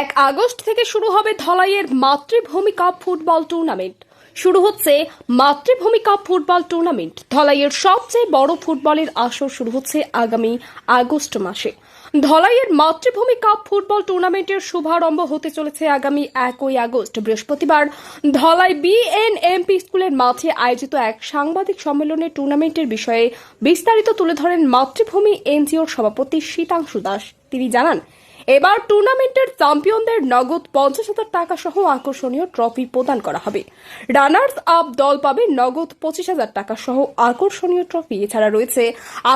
এক আগস্ট থেকে শুরু হবে ধলাইয়ের মাতৃভূমি কাপ ফুটবল টুর্নামেন্ট। শুরু হচ্ছে মাতৃভূমি কাপ ফুটবল টুর্নামেন্ট। ধলাইয়ের সবচেয়ে বড় ফুটবলের আসর শুরু হচ্ছে আগামী আগস্ট মাসে। ধলাইয়ের মাতৃভূমি কাপ ফুটবল টুর্নামেন্টের শুভারম্ভ হতে চলেছে আগামী একই আগস্ট। বৃহস্পতিবার ধলাই বিএনএমপি স্কুলের মাঠে আয়োজিত এক সাংবাদিক সম্মেলনে টুর্নামেন্টের বিষয়ে বিস্তারিত তুলে ধরেন মাতৃভূমি এনজিওর সভাপতি শীতাংশু দাস। তিনি জানান এবার টুর্নামেন্টের চ্যাম্পিয়নদের নগদ পঞ্চাশ হাজার টাকা সহ আকর্ষণীয় ট্রফি প্রদান করা হবে। রানার্স আপ দল পাবে নগদ পঁচিশ হাজার টাকা সহ আকর্ষণীয় ট্রফি। এছাড়া রয়েছে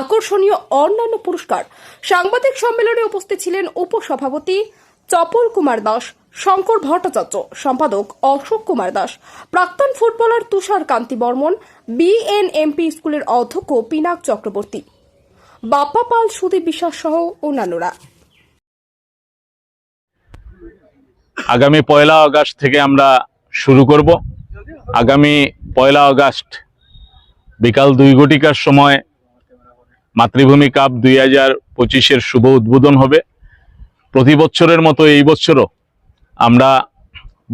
আকর্ষণীয় অন্যান্য পুরস্কার। সাংবাদিক সম্মেলনে উপস্থিত ছিলেন উপসভাপতি চপল কুমার দাস, শঙ্কর ভট্টাচার্য, সম্পাদক অশোক কুমার দাস, প্রাক্তন ফুটবলার তুষার কান্তি বর্মন বিএনএমপি স্কুলের অধ্যক্ষ পিনাক চক্রবর্তী, বাপ্পা পাল, সুদীপ বিশ্বাস সহ অন্যান্যরা। আগামী পয়লা আগস্ট থেকে আমরা শুরু করব। আগামী পয়লা আগস্ট বিকাল দুই ঘটিকার সময় মাতৃভূমি কাপ দুই হাজার পঁচিশের শুভ উদ্বোধন হবে। প্রতি বছরের মতো এই বছরও আমরা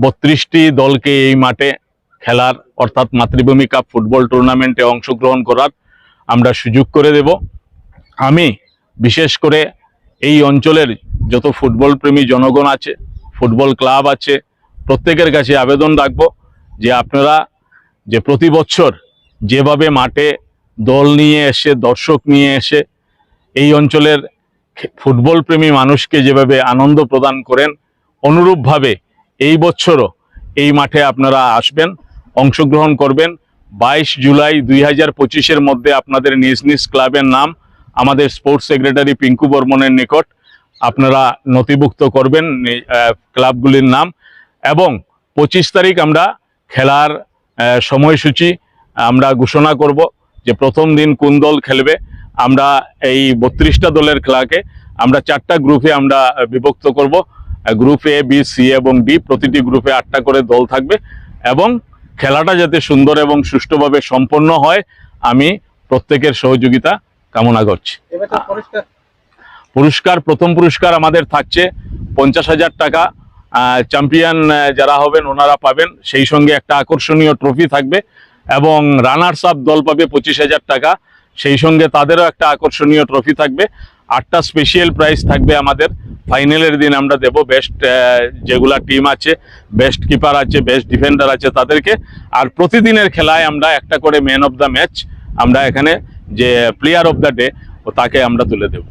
বত্রিশটি দলকে এই মাঠে খেলার, অর্থাৎ মাতৃভূমি কাপ ফুটবল টুর্নামেন্টে অংশগ্রহণ করার আমরা সুযোগ করে দেব। আমি বিশেষ করে এই অঞ্চলের যত ফুটবল প্রেমী জনগণ আছে ফুটবল ক্লাব আছে, প্রত্যেকের কাছে আবেদন রাখব যে আপনারা যে প্রতি বছর যেভাবে মাঠে দল নিয়ে এসে, দর্শক নিয়ে এসে এই অঞ্চলের ফুটবল প্রেমী মানুষকে যেভাবে আনন্দ প্রদান করেন, অনুরূপভাবে এই বছরও এই মাঠে আপনারা আসবেন, অংশগ্রহণ করবেন। বাইশ জুলাই দুই হাজার পঁচিশের মধ্যে আপনাদের নিজ নিজ ক্লাবের নাম, আমাদের স্পোর্টস সেক্রেটারি পিঙ্কু বর্মনের নিকট আপনারা নথিভুক্ত করবেন ক্লাবগুলির নাম এবং পঁচিশ তারিখ আমরা খেলার সময়সূচি আমরা ঘোষণা করব যে প্রথম দিন কোন দল খেলবে। আমরা এই বত্রিশটা দলের খেলাকে আমরা চারটা গ্রুপে আমরা বিভক্ত করব। গ্রুপ এ, বি, সি এবং ডি প্রতিটি গ্রুপে আটটা করে দল থাকবে এবং খেলাটা যাতে সুন্দর এবং সুষ্ঠুভাবে সম্পন্ন হয়, আমি প্রত্যেকের সহযোগিতা কামনা করছি। পুরস্কার, প্রথম পুরস্কার আমাদের থাকছে, পঞ্চাশ হাজার টাকা। চ্যাম্পিয়ন যারা হবেন ওনারা পাবেন। সেই সঙ্গে একটা আকর্ষণীয় ট্রফি থাকবে এবং রানার্স আপ দল পাবে পঁচিশ হাজার টাকা। সেই সঙ্গে তাদেরও একটা আকর্ষণীয় ট্রফি থাকবে। আটটা স্পেশাল প্রাইজ থাকবে আমাদের। ফাইনালের দিন আমরা দেব বেস্ট যেগুলা টিম আছে বেস্ট কিপার আছে বেস্ট ডিফেন্ডার আছে তাদেরকে। আর প্রতিদিনের খেলায় আমরা একটা করে ম্যান অফ দ্য ম্যাচ আমরা এখানে যে প্লেয়ার অফ দ্য ডে ও তাকে আমরা তুলে দেব।